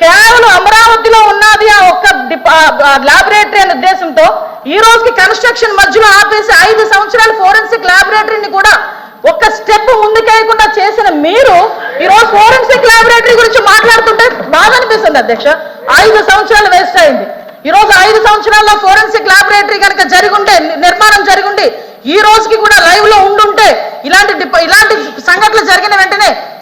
కేవలం అమరావతిలో ఉన్నది ఆ ఒక్క లాబొరేటరీ అనే ఉద్దేశంతో ఈ రోజుకి కన్స్ట్రక్షన్ మధ్యలో ఆపేసి ఐదు సంవత్సరాలు ఫోరెన్సిక్ లాబొరేటరీని కూడా ఒక్క స్టెప్ ముందుకేయకుండా చేసిన మీరు ఈ రోజు ఫోరెన్సిక్ లాబొరేటరీ గురించి మాట్లాడుతుంటే బాధ అనిపిస్తుంది అధ్యక్ష. ఐదు సంవత్సరాలు వేస్ట్ అయింది. ఈ రోజు ఐదు సంవత్సరాల్లో ఫోరెన్సిక్ లాబొరేటరీ కనుక జరిగుంటే నిర్మాణం జరిగుండి ఈ రోజుకి కూడా లైవ్లో ఉండుంటే ఇలాంటి డిప- ఇలాంటి సంఘటనలు జరిగిన వెంటనే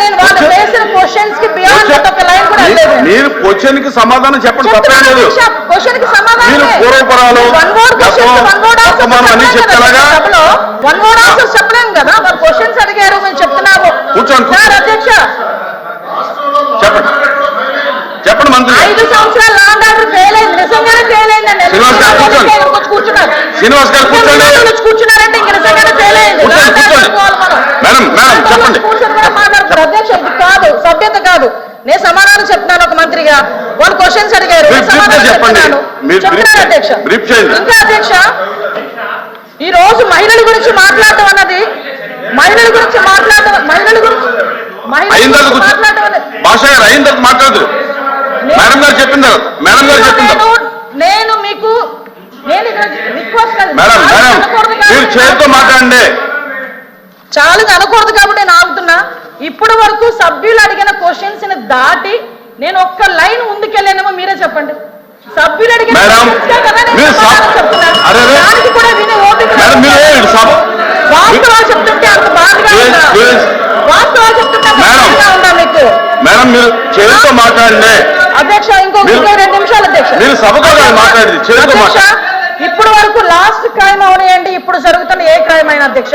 నేను వాళ్ళు Question- వేసిన క్వశ్చన్స్కి బియాండ్ ఒక లైన్ కూడా మీరు క్వశ్చన్కి సమాధానం చెప్పండి తప్పేం లేదు క్వశ్చన్కి సమాధానం మీరు పూర్వపరాలు, వన్ వర్డ్ వర్డ్ అన్ని చెప్తారా? వన్ వర్డ్ చెప్పలేం కదా క్వశ్చన్స్ అడిగారు మేము చెప్తున్నాము కూర్చోండి, కూర్చోండి. సార్ అధ్యక్ష చెప్పండి చెప్పండి మంత్రి గారు. ఐదు సంవత్సరాలు లాండ్ ఆర్డర్ ఫెయిల్ అయింది నిజంగానే ఫెయిల్ అయిందండి శ్రీనివాస్ గారు కూర్చోండి. శ్రీనివాస్ గారు కూర్చోండి. కూర్చున్నారంటే ఇంక నిజంగానే ఫెయిల్ అయింది కూర్చోండి, లాండ్ ఆర్డర్ కూర్చోండి. పోవాలి మనం. మేడం, మేడం, అలాంటి వాళ్ళని చెప్పండి. కూర్చొని కూడా మాట్లాడతారు అధ్యక్ష ఇది కాదు సభ్యత కాదు నేను సమాధానం చెప్తున్నాను ఒక మంత్రిగా వాళ్ళు క్వశ్చన్స్ అడిగారు మీరు నేను సమాధానం brief గా చెప్పండి. చెప్తున్నాను మీరు brief చెప్తున్నాను చే- brief చేయండి. ఇంకా అధ్యక్ష. ఈ రోజు మహిళల గురించి మాట్లాడటం అన్నది మహిళల గురించి మాట్లాడటం మహిళల గురించి మాట్లాడదు. మేడం గారు చెప్పింది? మేడం గారు చెప్పింది? నేను మీకు మేడం చాలా మేడం మీరు కాబట్టి చేతితో మాట్లాడండి. చాలా అనకూడదు కాబట్టి నేను ఆగుతున్నా. ఇప్పటి వరకు సభ్యులు అడిగిన క్వశ్చన్స్ని దాటి నేను ఒక్క లైన్ ముందుకెళ్ళానేమో మీరే చెప్పండి సభ్యులు అడిగిన. దానికి కూడా వినే ఓపిక వాస్తవాలు చెప్తుంటే అంత బాధగా ఉందా? please. వాస్తవాలు చెప్తుంటే అంత మేడం. బాధగా ఉందా మీకు మేడం మీరు చేతితో మాట్లాడండి అధ్యక్ష ఇంకో రెండు నిమిషాలు అధ్యక్ష మీరు సభతో మాట్లాడేది, చేతితో. ఇప్పుడు వరకు లాస్ట్ క్రైమ్ అవనియండి ఇప్పుడు జరుగుతున్న ఏ క్రైమ్ అయినా అధ్యక్ష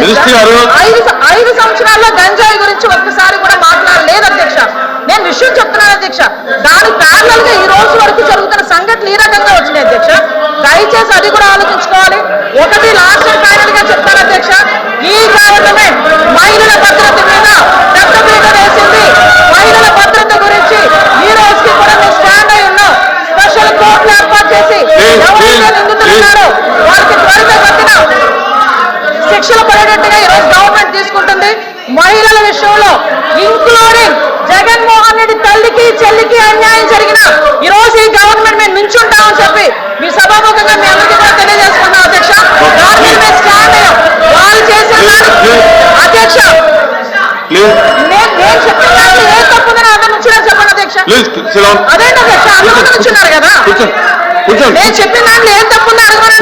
మినిస్టర్ గారు. ఐదు ఐదు సంవత్సరాల్లో గంజాయి గురించి ఒక్కసారి కూడా మాట్లాడలేదు అధ్యక్ష. నేను విషయం చెప్తున్నాను అధ్యక్ష. దాని ప్యారల్గా ఈ రోజు వరకు జరుగుతున్న సంఘటనలు ఈ రకంగా వచ్చినాయి అధ్యక్ష. దయచేసి అది కూడా ఆలోచించుకోవాలి. ఒకటి లాస్ట్ అండ్ ఫైనల్గా చెప్తాను అధ్యక్ష ఈ గవర్నమెంట్ మహిళల భద్రత మీద పెద్దపీట వేసింది మహిళల భద్రత గురించి ఈ రోజుకి కూడా మేము స్టాండ్ అయి ఉన్నాం స్పెషల్ కోర్టులు ఏర్పాటు చేసి Please, ఎవరైతే please, నిందితులున్నారో వారికి త్వరితగతిన శిక్షలు పడేటట్టుగా ఈ రోజు గవర్నమెంట్ తీసుకుంటుంది మహిళల విషయంలో ఇంక్లూడింగ్ జగన్మోహన్ రెడ్డి తల్లికి చెల్లికి అన్యాయం జరిగిన ఈ రోజు ఈ గవర్నమెంట్ మేము నుంచుంటామని చెప్పి మీ సభాముఖంగా మీ అందరికీ కూడా తెలియజేసుకున్నాం అధ్యక్ష. వాళ్ళు చేసిన అధ్యక్ష. నేను చెప్పిన ఏ తప్పుందని అందరి నుంచి చెప్పండి అధ్యక్ష. అదేంటి అధ్యక్ష? అందరూ నుంచున్నారు కదా. నేను చెప్పిన దాంట్లో ఏం తప్పుందో అడగమని